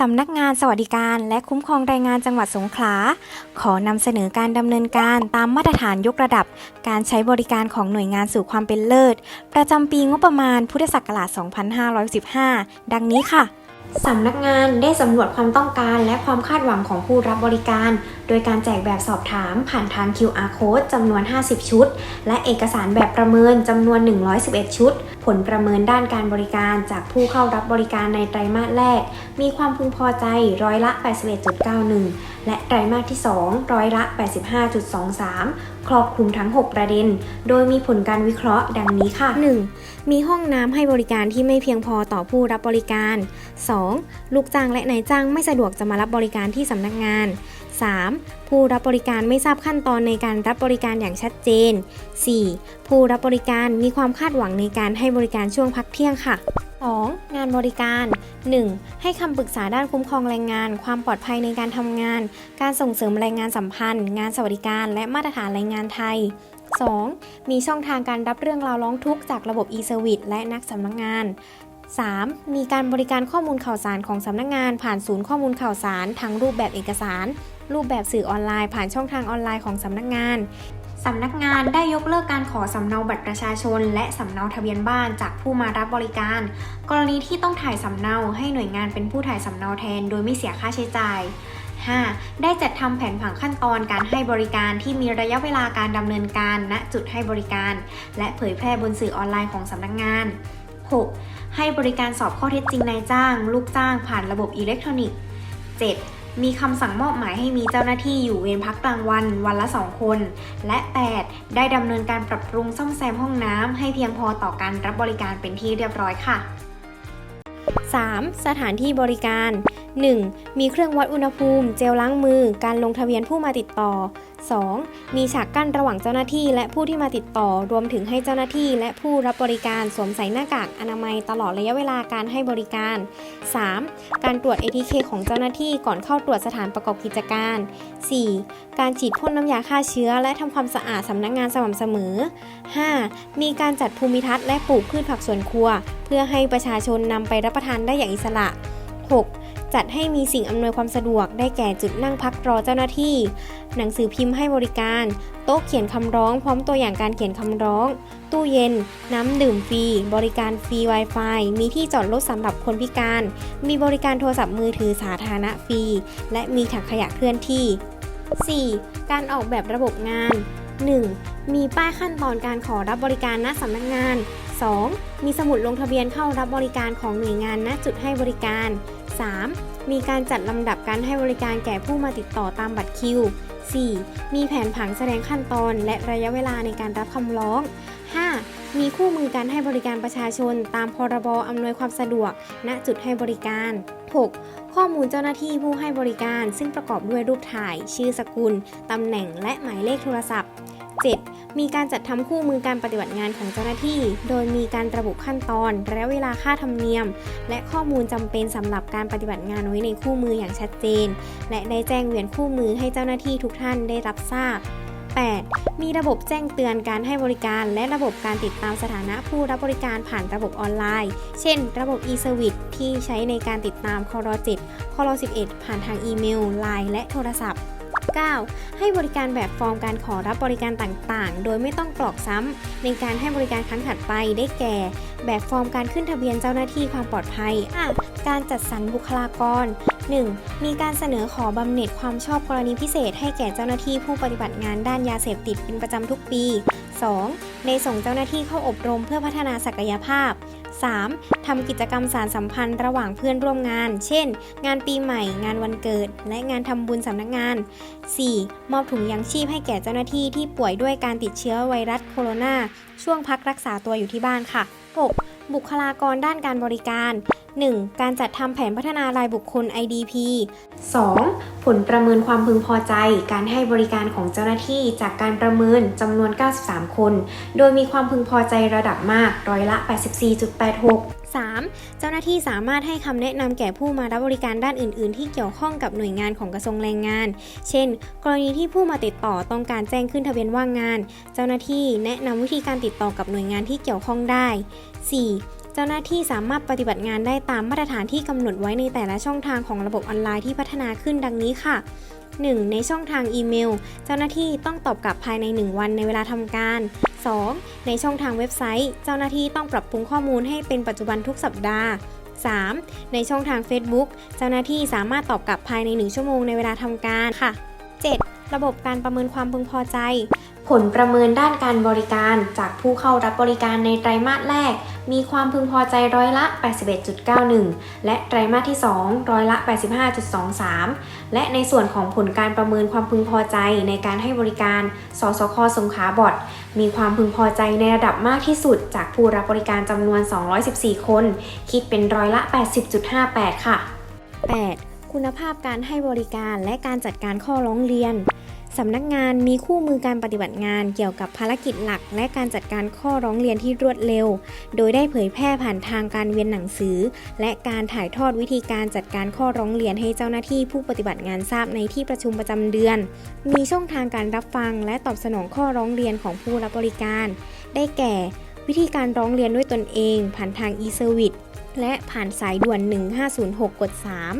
สำนักงานสวัสดิการและคุ้มครองแรงงานจังหวัดสงขลา ขอนำเสนอการดำเนินการตามมาตรฐานยกระดับ การใช้บริการของหน่วยงานสู่ความเป็นเลิศ ประจำปีงบประมาณพุทธศักราช 2515 ดังนี้ค่ะสำนักงานได้สำรวจความต้องการและความคาดหวังของผู้รับบริการโดยการแจกแบบสอบถามผ่านทาง QR code จำนวน 50 ชุด และเอกสารแบบประเมินจำนวน 111 ชุด ผลประเมินด้านการบริการจากผู้เข้ารับบริการในไตรมาสแรก มีความพึงพอใจร้อยละ 81.91 และไตรมาสที่ 2 ร้อยละ 85.23 ครอบคลุมทั้ง 6 ประเด็น โดยมีผลการวิเคราะห์ดังนี้ค่ะ 1. มีห้องน้ำให้บริการที่ไม่เพียงพอต่อผู้รับบริการ 2. ลูกจ้างและนายจ้างไม่สะดวกจะมารับบริการที่สำนักงาน 3. ผู้รับบริการไม่ทราบขั้นตอนในการรับบริการอย่างชัดเจน 4. ผู้รับบริการมีความคาดหวังในการให้บริการช่วงพักเที่ยงค่ะ 2. งานบริการ 1. ให้คำปรึกษาด้านคุ้มครองแรงงาน ความปลอดภัยในการทำงาน การส่งเสริมแรงงานสัมพันธ์ งานสวัสดิการ และมาตรฐานแรงงานไทย 2. มีช่องทางการรับเรื่องราวร้องทุกข์จากระบบ e-service และนักสำนักงาน 3. มีการบริการข้อมูลข่าวสารของสำนักงานผ่านศูนย์ข้อมูลข่าวสารทั้งรูปแบบเอกสาร รูปแบบสื่อออนไลน์ผ่านช่องทางออนไลน์ของสำนักงานสำนักงานได้ยกเลิกการขอสำเนาบัตรประชาชน และสำเนาทะเบียนบ้านจากผู้มารับบริการ กรณีที่ต้องถ่ายสำเนาให้หน่วยงานเป็นผู้ถ่ายสำเนาแทน โดยไม่เสียค่าใช้จ่าย 5. ได้จัดทำแผนผังขั้นตอนการให้บริการที่มีระยะเวลาการดำเนินการณจุดให้บริการ และเผยแพร่บนสื่อออนไลน์ของสำนักงาน 6. ให้บริการสอบข้อเท็จจริงนายจ้าง ลูกจ้างผ่านระบบอิเล็กทรอนิกส์ 7. มีคำสั่งมอบหมายให้มีเจ้าหน้าที่อยู่เวรพักกลางวัน วันละ 2 คน และ 8. ได้ดำเนินการปรับปรุงซ่อมแซมห้องน้ำให้เพียงพอต่อการรับบริการเป็นที่เรียบร้อยค่ะ 3. สถานที่บริการ 1. มีเครื่องวัดอุณหภูมิ เจลล้างมือ การลงทะเบียนผู้มาติดต่อ 2. มีฉากกั้นระหว่างเจ้าหน้าที่และผู้ที่มาติดต่อ รวมถึงให้เจ้าหน้าที่และผู้รับบริการสวมใส่หน้ากากอนามัยตลอดระยะเวลาการให้บริการ 3. การตรวจ ATK ของเจ้าหน้าที่ก่อนเข้าตรวจสถานประกอบกิจการ 4. การฉีดพ่นน้ำยาฆ่าเชื้อ และทำความสะอาดสำนักงานสม่ำเสมอ 5. มีการจัดภูมิทัศน์และปลูกพืชผักสวนครัว เพื่อให้ประชาชนนำไปรับประทานได้อย่างอิสระ 6. จัดให้มีสิ่งอำนวยความสะดวกได้แก่จุดนั่งพักรอเจ้าหน้าที่ หนังสือพิมพ์ให้บริการ โต๊ะเขียนคำร้องพร้อมตัวอย่างการเขียนคำร้อง ตู้เย็น น้ำดื่มฟรี บริการฟรี Wi-Fi มีที่จอดรถสำหรับคนพิการ มีบริการโทรศัพท์มือถือสาธารณะฟรี และมีถังขยะเคลื่อนที่ 4. การออกแบบระบบงาน 1. มีป้ายขั้นตอนการขอรับบริการณสำนักงาน 2. มีสมุดลงทะเบียนเข้ารับบริการของหน่วยงานณจุดให้บริการ 3. มีการจัดลำดับการให้บริการแก่ผู้มาติดต่อตามบัตรคิว 4. มีแผนผังแสดงขั้นตอนและระยะเวลาในการรับคำร้อง 5. มีคู่มือการให้บริการประชาชน ตามพรบอำนวยความสะดวก ณจุดให้บริการ 6. ข้อมูลเจ้าหน้าที่ผู้ให้บริการ ซึ่งประกอบด้วยรูปถ่าย ชื่อสกุล ตำแหน่ง และหมายเลขโทรศัพท์ 7. มีการจัดทำคู่มือการปฏิบัติงานของเจ้าหน้าที่ โดยมีการระบุขั้นตอนระยะเวลาค่าธรรมเนียม และข้อมูลจำเป็นสำหรับการปฏิบัติงานไว้ในคู่มืออย่างชัดเจน และได้แจ้งเวียนคู่มือให้เจ้าหน้าที่ทุกท่านได้รับทราบ 8. มีระบบแจ้งเตือนการให้บริการ และระบบการติดตามสถานะผู้รับบริการผ่านระบบออนไลน์ เช่น ระบบ e-service ที่ใช้ในการติดตามคอร7คอร11 ผ่านทางอีเมล Line และโทรศัพท์ 9. ให้บริการแบบฟอร์มการขอรับบริการต่างๆ โดยไม่ต้องกรอกซ้ำในการให้บริการครั้งถัดไปได้แก่ แบบฟอร์มการขึ้นทะเบียนเจ้าหน้าที่ความปลอดภัย การจัดสรรบุคลากร 1. มีการเสนอขอบำเหน็จความชอบกรณีพิเศษ ให้แก่เจ้าหน้าที่ผู้ปฏิบัติงานด้านยาเสพติดเป็นประจำทุกปี 2. ในส่งเจ้าหน้าที่เข้าอบรมเพื่อพัฒนาศักยภาพ 3. ทำกิจกรรมสารสัมพันธ์ระหว่างเพื่อนร่วมงาน เช่น งานปีใหม่ งานวันเกิด และงานทำบุญสำนักงาน 4. มอบถุงยังชีพให้แก่เจ้าหน้าที่ที่ป่วยด้วยการติดเชื้อไวรัสโคโรนาช่วงพักรักษาตัวอยู่ที่บ้านค่ะ 6. บุคลากรด้านการบริการ 1. การจัดทำแผนพัฒนารายบุคคล IDP 2. ผลประเมินความพึงพอใจ การให้บริการของเจ้าหน้าที่จากการประเมินจำนวน 93 คน โดยมีความพึงพอใจระดับมากร้อยละ 84.86 3. เจ้าหน้าที่สามารถให้คำแนะนำแก่ผู้มารับบริการด้านอื่น ๆ ที่เกี่ยวข้องกับหน่วยงานของกระทรวงแรงงาน เช่น กรณีที่ผู้มาติดต่อต้องการแจ้งขึ้นทะเบียนว่างงาน เจ้าหน้าที่แนะนำวิธีการติดต่อกับหน่วยงานที่เกี่ยวข้องได้ 4. เจ้าหน้าที่สามารถปฏิบัติงานได้ตามมาตรฐานที่กำหนดไว้ในแต่ละช่องทางของระบบออนไลน์ที่พัฒนาขึ้นดังนี้ค่ะ 1. ในช่องทางอีเมล เจ้าหน้าที่ต้องตอบกลับภายใน 1 วันในเวลาทำการ 2. ในช่องทางเว็บไซต์ เจ้าหน้าที่ต้องปรับปรุงข้อมูลให้เป็นปัจจุบันทุกสัปดาห์ 3. ในช่องทาง Facebook เจ้าหน้าที่สามารถตอบกลับภายใน 1 ชั่วโมงในเวลาทำการค่ะ 7. ระบบการประเมินความพึงพอใจ ผลประเมินด้านการบริการจากผู้เข้ารับบริการในไตรมาสแรก มีความพึงพอใจร้อยละ 81.91 และไตรมาสที่ 2 ร้อยละ 85.23 และในส่วนของผลการประเมินความพึงพอใจในการให้บริการ สสคสงขาบอดมีความพึงพอใจในระดับมากที่สุด จากผู้รับบริการจำนวน 214 คน คิดเป็นร้อยละ 80.58 ค่ะ 8. คุณภาพการให้บริการและการจัดการข้อร้องเรียน สำนักงานมีคู่มือการปฏิบัติงานเกี่ยวกับภารกิจหลัก และการจัดการข้อร้องเรียนที่รวดเร็ว โดยได้เผยแพร่ผ่านทางการเวียนหนังสือ และการถ่ายทอดวิธีการจัดการข้อร้องเรียนให้เจ้าหน้าที่ผู้ปฏิบัติงานทราบในที่ประชุมประจำเดือน มีช่องทางการรับฟัง และตอบสนองข้อร้องเรียนของผู้รับบริการ ได้แก่ วิธีการร้องเรียนด้วยตนเอง ผ่านทาง e-service และผ่านสายด่วน 1506 กด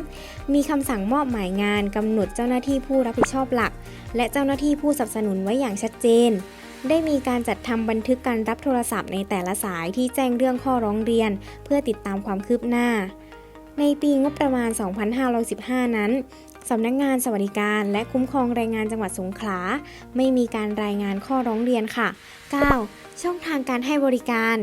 3 มีคำสั่งมอบหมายงานกำหนดเจ้าหน้าที่ผู้รับผิดชอบหลัก และเจ้าหน้าที่ผู้สนับสนุนไว้อย่างชัดเจน ได้มีการจัดทำบันทึกการรับโทรศัพท์ในแต่ละสายที่แจ้งเรื่องข้อร้องเรียน เพื่อติดตามความคืบหน้า ในปีงบประมาณ 2515 นั้นสำนักงานสวัสดิการและคุ้มครองแรงงานจังหวัดสงขลา ไม่มีการรายงานข้อร้องเรียนค่ะ 9. ช่องทางการให้บริการ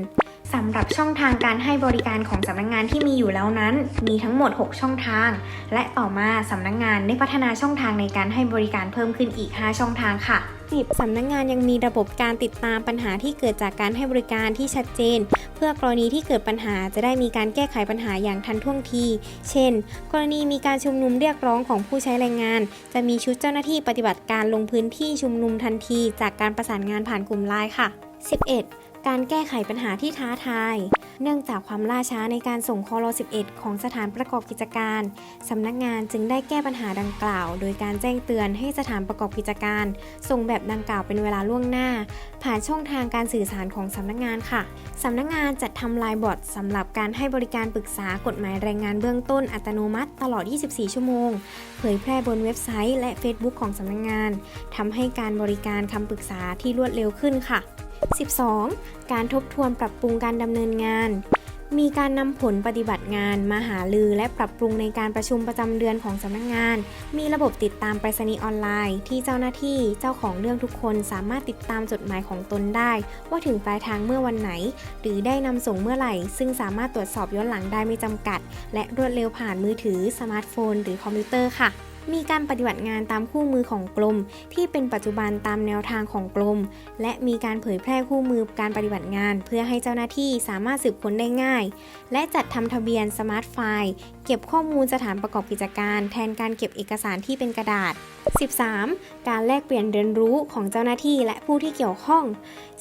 สำหรับช่องทางการให้บริการของสำนักงานที่มีอยู่แล้วนั้น มีทั้งหมด 6 ช่องทาง และต่อมาสำนักงานได้พัฒนาช่องทางในการให้บริการเพิ่มขึ้นอีก 5 ช่องทางค่ะ 10. สำนักงานยังมีระบบการติดตามปัญหาที่เกิดจากการให้บริการที่ชัดเจน เพื่อกรณีที่เกิดปัญหาจะได้มีการแก้ไขปัญหาอย่างทันท่วงที เช่น กรณีมีการชุมนุมเรียกร้องของผู้ใช้แรงงาน จะมีชุดเจ้าหน้าที่ปฏิบัติการลงพื้นที่ชุมนุมทันที จากการประสานงานผ่านกลุ่มไลน์ค่ะ 11. การแก้ไขปัญหาที่ท้าทาย เนื่องจากความล่าช้าในการส่งคอร11 ของสถานประกอบกิจการ สำนักงานจึงได้แก้ปัญหาดังกล่าว โดยการแจ้งเตือนให้สถานประกอบกิจการ ส่งแบบดังกล่าวเป็นเวลาล่วงหน้า ผ่านช่องทางการสื่อสารของสำนักงานค่ะ สำนักงานจัดทำไลน์บอทสำหรับการให้บริการปรึกษากฎหมายแรงงานเบื้องต้นอัตโนมัติตลอด 24 ชั่วโมง เผยแพร่บนเว็บไซต์และ Facebook ของสำนักงานทำให้การบริการคำปรึกษาที่รวดเร็วขึ้นค่ะ 12. การทบทวนปรับปรุงการดำเนินงาน มีการนำผลปฏิบัติงานมาหาลือและปรับปรุงในการประชุมประจำเดือนของสำนักงาน มีระบบติดตามไปรษณีย์ออนไลน์ ที่เจ้าหน้าที่เจ้าของเรื่องทุกคนสามารถติดตามจดหมายของตนได้ ว่าถึงปลายทางเมื่อวันไหน หรือได้นำส่งเมื่อไหร่ ซึ่งสามารถตรวจสอบย้อนหลังได้ไม่จำกัด และรวดเร็วผ่านมือถือ สมาร์ทโฟน หรือคอมพิวเตอร์ค่ะ มีการปฏิบัติงานตามคู่มือของกรมที่เป็นปัจจุบันตามแนวทางของกรมและมีการเผยแพร่คู่มือการปฏิบัติงาน เพื่อให้เจ้าหน้าที่สามารถสืบค้นได้ง่าย และจัดทำทะเบียนสมาร์ทไฟล์เก็บข้อมูลสถานประกอบกิจการ แทนการเก็บเอกสารที่เป็นกระดาษ 13. การแลกเปลี่ยนเรียนรู้ของเจ้าหน้าที่และผู้ที่เกี่ยวข้อง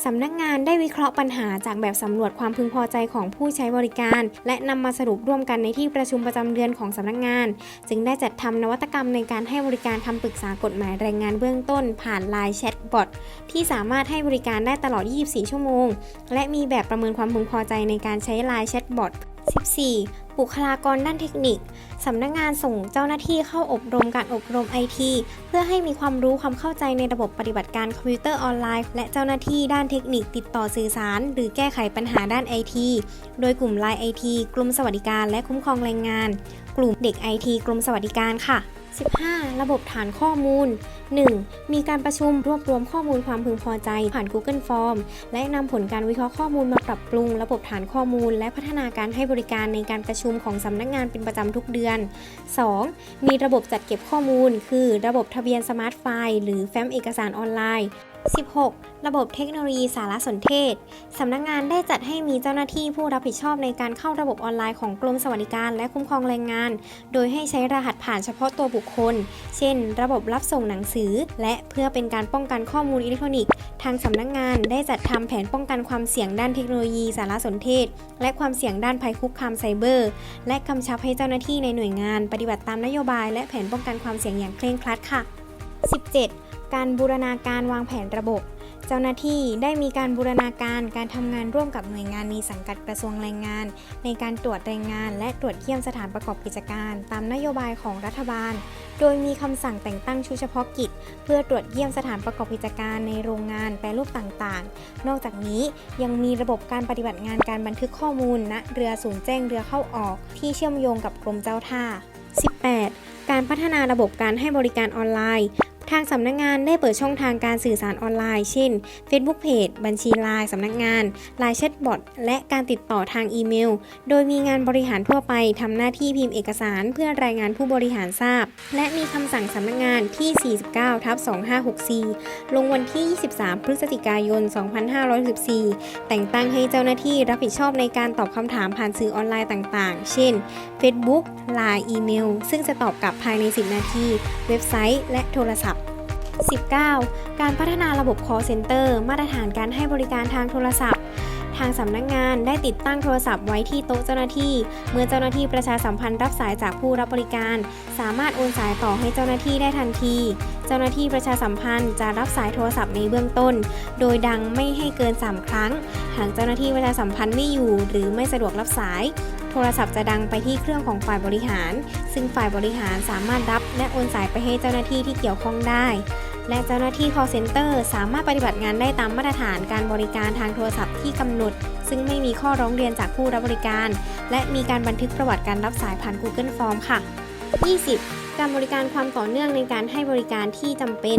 สำนักงานได้วิเคราะห์ปัญหาจากแบบสำรวจความพึงพอใจของผู้ใช้บริการ และนำมาสรุปร่วมกันในที่ประชุมประจำเดือนของสำนักงาน จึงได้จัดทำนวัตกรรมในการให้บริการคำปรึกษากฎหมายแรงงานเบื้องต้น ผ่าน Line Chat Bot ที่สามารถให้บริการได้ตลอด 24 ชั่วโมง และมีแบบประเมินความพึงพอใจในการใช้ Line Chat Bot 14. บุคลากรด้านเทคนิค สำนักงานส่งเจ้าหน้าที่เข้าอบรมการอบรมไอทีเพื่อให้มีความรู้ความเข้าใจในระบบปฏิบัติการคอมพิวเตอร์ออนไลน์ และเจ้าหน้าที่ด้านเทคนิคติดต่อสื่อสาร หรือแก้ไขปัญหาด้านไอทีโดยกลุ่มไลน์ไอทีกลุ่มสวัสดิการและคุ้มครองแรงงาน กลุ่มเด็กไอทีกลุ่มสวัสดิการค่ะ 15. ระบบฐานข้อมูล 1. มีการประชุมรวบรวมข้อมูลความพึงพอใจผ่าน Google Form และนำผลการวิเคราะห์ข้อมูลมาปรับปรุง ระบบฐานข้อมูล และพัฒนาการให้บริการในการประชุมของสำนักงานเป็นประจำทุกเดือน 2. มีระบบจัดเก็บข้อมูล คือ ระบบทะเบียนสมาร์ทไฟล์หรือแฟ้มเอกสารออนไลน์ 16. ระบบเทคโนโลยีสารสนเทศ สำนักงานได้จัดให้มีเจ้าหน้าที่ผู้รับผิดชอบในการเข้าระบบออนไลน์ของกรมสวัสดิการและคุ้มครองแรงงาน โดยให้ใช้รหัสผ่านเฉพาะตัวบุคคล เช่น ระบบรับส่งหนังสือ และเพื่อเป็นการป้องกันข้อมูลอิเล็กทรอนิกส์ ทางสำนักงานได้จัดทำแผนป้องกันความเสี่ยงด้านเทคโนโลยีสารสนเทศ และความเสี่ยงด้านภัยคุกคามไซเบอร์ และกำชับให้เจ้าหน้าที่ในหน่วยงาน ปฏิบัติตามนโยบาย และแผนป้องกันความเสี่ยงอย่างเคร่งครัดค่ะ 17. การบูรณาการวางแผนระบบ เจ้าหน้าที่ได้มีการบูรณาการการทำงานร่วมกับหน่วยงานในสังกัดกระทรวงแรงงาน ในการตรวจแรงงาน และตรวจเยี่ยมสถานประกอบกิจการ ตามนโยบายของรัฐบาล โดยมีคำสั่งแต่งตั้งชุดเฉพาะกิจ เพื่อตรวจเยี่ยมสถานประกอบกิจการในโรงงานแปรรูปต่างๆ นอกจากนี้ยังมีระบบการปฏิบัติงานการบันทึกข้อมูลณเรือศูนย์แจ้งเรือเข้าออก ที่เชื่อมโยงกับกรมเจ้าท่า 18. การพัฒนาระบบการให้บริการออนไลน์ ทางสำนักงานได้เปิดช่องทางการสื่อสารออนไลน์ เช่น Facebook Page บัญชีไลน์สำนักงานไลน์แชทบอทและการติดต่อทางอีเมล โดยมีงานบริหารทั่วไปทำหน้าที่พิมพ์เอกสารเพื่อรายงานผู้บริหารทราบ และมีคำสั่งสำนักงานที่ 49ทับ2564 ลงวันที่ 23 พฤศจิกายน 2564 แต่งตั้งให้เจ้าหน้าที่รับผิดชอบในการตอบคำถามผ่านสื่อออนไลน์ต่างๆ เช่น Facebook Line อีเมล ซึ่งจะตอบกลับภายใน 10 นาที เว็บไซต์ และโทรศัพท์ 19. การพัฒนาระบบ call center มาตรฐานการให้บริการทางโทรศัพท์ ทางสำนักงานได้ติดตั้งโทรศัพท์ไว้ที่โต๊ะเจ้าหน้าที่ เมื่อเจ้าหน้าที่ประชาสัมพันธ์รับสายจากผู้รับบริการ สามารถโอนสายต่อให้เจ้าหน้าที่ได้ทันที เจ้าหน้าที่ประชาสัมพันธ์จะรับสายโทรศัพท์ในเบื้องต้น โดยดังไม่ให้เกิน 3 ครั้ง หากเจ้าหน้าที่ประชาสัมพันธ์ไม่อยู่ หรือไม่สะดวกรับสายโทรศัพท์จะดังไปที่เครื่องของฝ่ายบริหาร ซึ่งฝ่ายบริหารสามารถรับและโอนสายไปให้เจ้าหน้าที่ที่เกี่ยวข้องได้ และเจ้าหน้าที่ call center สามารถปฏิบัติงานได้ตามมาตรฐานการบริการทางโทรศัพท์ที่กำหนด ซึ่งไม่มีข้อร้องเรียนจากผู้รับบริการ และมีการบันทึกประวัติการรับสายผ่าน Google Form ค่ะ 20. การบริการความต่อเนื่องในการให้บริการที่จำเป็น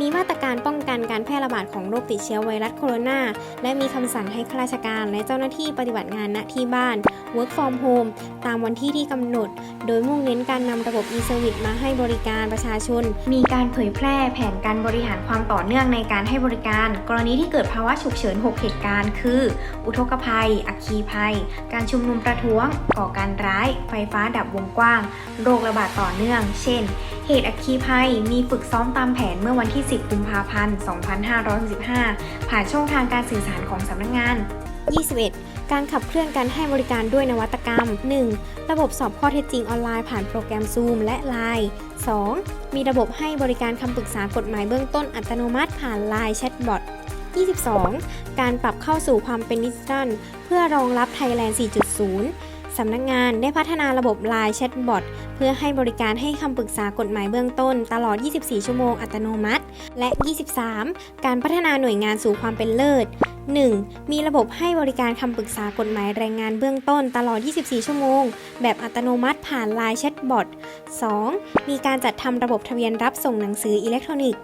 มีมา การป้องกันการแพร่ระบาดของโรคติดเชื้อไวรัสโคโรนา และมีคำสั่งให้ข้าราชการและเจ้าหน้าที่ปฏิบัติงานณที่บ้าน work from home ตามวันที่ที่กำหนด โดยมุ่งเน้นการนำระบบ e-service มาให้บริการประชาชน มีการเผยแพร่แผนการบริหารความต่อเนื่องในการให้บริการ กรณีที่เกิดภาวะฉุกเฉิน 6 เหตุการณ์ คือ อุทกภัย อัคคีภัย การชุมนุมประท้วง ก่อการร้าย ไฟฟ้าดับวงกว้าง โรคระบาดต่อเนื่อง เช่นเหตุอัคคีภัยมีฝึกซ้อมตามแผนเมื่อวันที่ 10 กุมภาพันธ์ 2565 ผ่านช่องทางการสื่อสารของสำนักงาน 21. การขับเคลื่อนการให้บริการด้วยนวัตกรรม 1. ระบบสอบข้อเท็จจริงออนไลน์ผ่านโปรแกรม Zoom และ Line 2. มีระบบให้บริการคำปรึกษากฎหมายเบื้องต้นอัตโนมัติผ่าน Line Chatbot 22. การปรับเข้าสู่ความเป็นดิจิทัลเพื่อรองรับ Thailand 4.0 สำนักงานได้พัฒนาระบบ Line Chatbot เพื่อให้บริการให้คำปรึกษากฎหมายเบื้องต้น ตลอด 24 ชั่วโมงอัตโนมัติ และ 23. การพัฒนาหน่วยงานสู่ความเป็นเลิศ 1. มีระบบให้บริการคำปรึกษากฎหมายแรงงานเบื้องต้นตลอด 24 ชั่วโมง แบบอัตโนมัติผ่าน Line Chatbot 2. มีการจัดทำระบบทะเบียนรับส่งหนังสืออิเล็กทรอนิกส์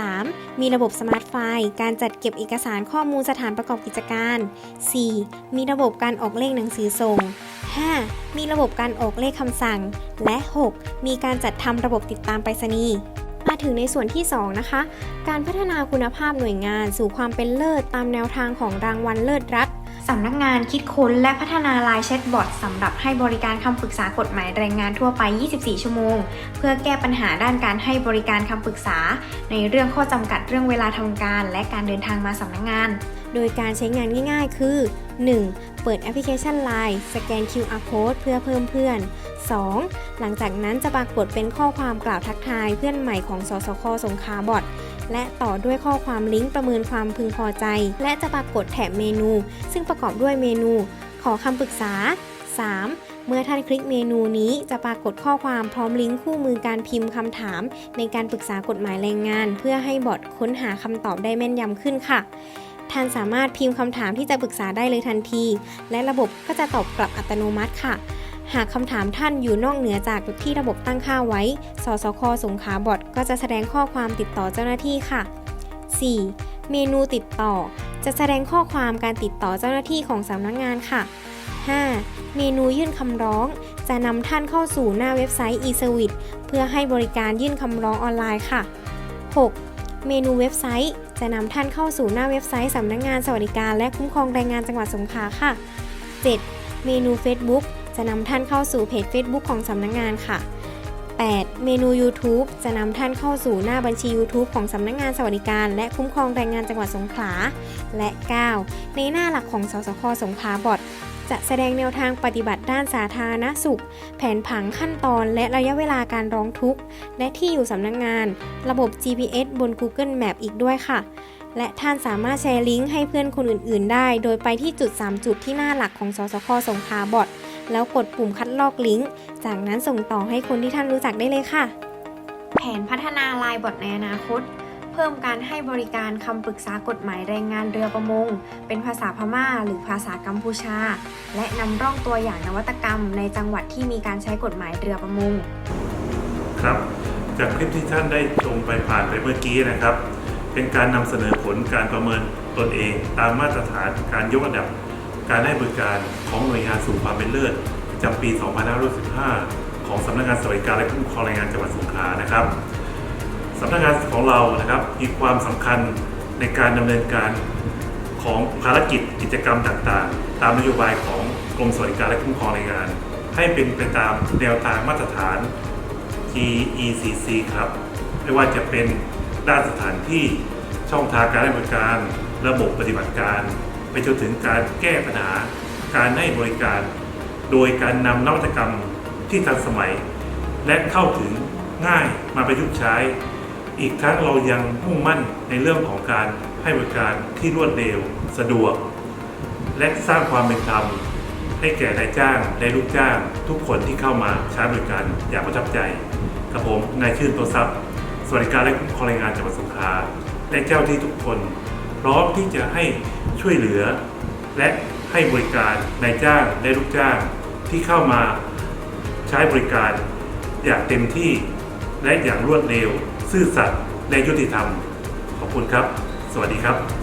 3. มีระบบสมาร์ทไฟล์การจัดเก็บเอกสารข้อมูลสถานประกอบกิจการ 4. มีระบบการออกเลขหนังสือส่ง 5. มีระบบการออกเลขคำสั่ง และ 6. มีการจัดทำระบบติดตามไปรษณีย์มาถึงในส่วนที่ 2 นะคะ การพัฒนาคุณภาพหน่วยงานสู่ความเป็นเลิศตามแนวทางของรางวัลเลิศรัฐสำนักงานคิดค้นและพัฒนาไลน์แชทบอทสำหรับให้บริการคำปรึกษากฎหมายแรงงานทั่วไป 24 ชั่วโมง เพื่อแก้ปัญหาด้านการให้บริการคำปรึกษา ในเรื่องข้อจำกัดเรื่องเวลาทำการ และการเดินทางมาสำนักงาน โดยการใช้งานง่าย ๆ คือ 1. เปิดแอปพลิเคชัน Line สแกน QR Code เพื่อเพิ่มเพื่อน 2. หลังจากนั้นจะปรากฏเป็นข้อความกล่าวทักทายเพื่อนใหม่ของสสคสงขาบอทและต่อด้วยข้อความลิงก์ประเมินความพึงพอใจ และจะปรากฏแถบเมนู ซึ่งประกอบด้วยเมนู ขอคำปรึกษา 3. เมื่อท่านคลิกเมนูนี้จะปรากฏข้อความพร้อมลิงก์คู่มือการพิมพ์คำถาม ในการปรึกษากฎหมายแรงงาน เพื่อให้บอทค้นหาคำตอบได้แม่นยำขึ้นค่ะ ท่านสามารถพิมพ์คำถามที่จะปรึกษาได้เลยทันที และระบบก็จะตอบกลับอัตโนมัติค่ะ หากคำถามท่านอยู่นอกเหนือจากที่ระบบตั้งค่าไว้ สสคสงขาบอทก็จะแสดงข้อความติดต่อเจ้าหน้าที่ค่ะ 4. เมนูติดต่อ จะแสดงข้อความการติดต่อเจ้าหน้าที่ของสำนักงานค่ะ 5. เมนูยื่นคำร้อง จะนำท่านเข้าสู่หน้าเว็บไซต์ e-service เพื่อให้บริการยื่นคำร้องออนไลน์ค่ะ 6. เมนูเว็บไซต์ จะนำท่านเข้าสู่หน้าเว็บไซต์สำนักงานสวัสดิการและคุ้มครองแรงงานจังหวัดสงขลาค่ะ 7. เมนู Facebook จะนำท่านเข้าสู่เพจ Facebook ของสำนักงานค่ะ 8. เมนู YouTube จะนำท่านเข้าสู่หน้าบัญชี YouTube ของสำนักงานสวัสดิการ และคุ้มครองแรงงานจังหวัดสงขลา และ 9. ในหน้าหลักของสสคสงขลาบอท จะแสดงแนวทางปฏิบัติด้านสาธารณสุข แผนผังขั้นตอนและระยะเวลาการร้องทุกข์ และที่อยู่สำนักงาน ระบบ GPS บน Google Map อีกด้วยค่ะ และท่านสามารถแชร์ลิงก์ให้เพื่อนคนอื่น ๆ ได้ โดยไปที่จุด 3 จุดที่หน้าหลักของสสคสงขลาบอทแล้วกดปุ่มคัดลอกลิงก์ จากนั้นส่งต่อให้คนที่ท่านรู้จักได้เลยค่ะ แผนพัฒนาลายบอทในอนาคต เพิ่มการให้บริการคำปรึกษากฎหมายแรงงานเรือประมง เป็นภาษาพม่า หรือภาษากัมพูชา และนำร่องตัวอย่างนวัตกรรม ในจังหวัดที่มีการใช้กฎหมายเรือประมง ครับ จากคลิปที่ท่านได้ชมไปผ่านไปเมื่อกี้นะครับ เป็นการนำเสนอผลการประเมินตนเองตามมาตรฐานการยกระดับ การให้บริการของหน่วยงานสู่ความเป็นเลิศประจำปี 2515 ของสำนักงานสวัสดิการและคุ้มครองแรงงานจังหวัดสงขลานะครับ สำนักงานของเรานะครับมีความสำคัญในการดำเนินการของภารกิจกิจกรรมต่างๆ ตามนโยบายของกรมสวัสดิการและคุ้มครองแรงงาน ให้เป็นไปตามแนวทางมาตรฐาน GECC ครับ ไม่ว่าจะเป็นด้านสถานที่ช่องทางการให้บริการ ระบบปฏิบัติการ ไปจนถึงการแก้ปัญหาการให้บริการ โดยการนำนวัตกรรมที่ทันสมัย และเข้าถึงง่ายมาประยุกต์ใช้ อีกทั้งเรายังมุ่งมั่นในเรื่องของการให้บริการที่รวดเร็วสะดวก และสร้างความเป็นธรรมให้แก่นายจ้างและลูกจ้าง ทุกคนที่เข้ามาใช้บริการอย่างประทับใจกับผมนายชื่นโตทรัพย์สวัสดิการและคุ้มครองแรงงานจังหวัดสงขลาและเจ้าที่ทุกคน พร้อมที่จะให้ช่วยเหลือ และให้บริการนายจ้างและลูกจ้างที่เข้ามาใช้บริการอย่างเต็มที่และอย่างรวดเร็ว ซื่อสัตย์และยุติธรรม ขอบคุณครับ สวัสดีครับ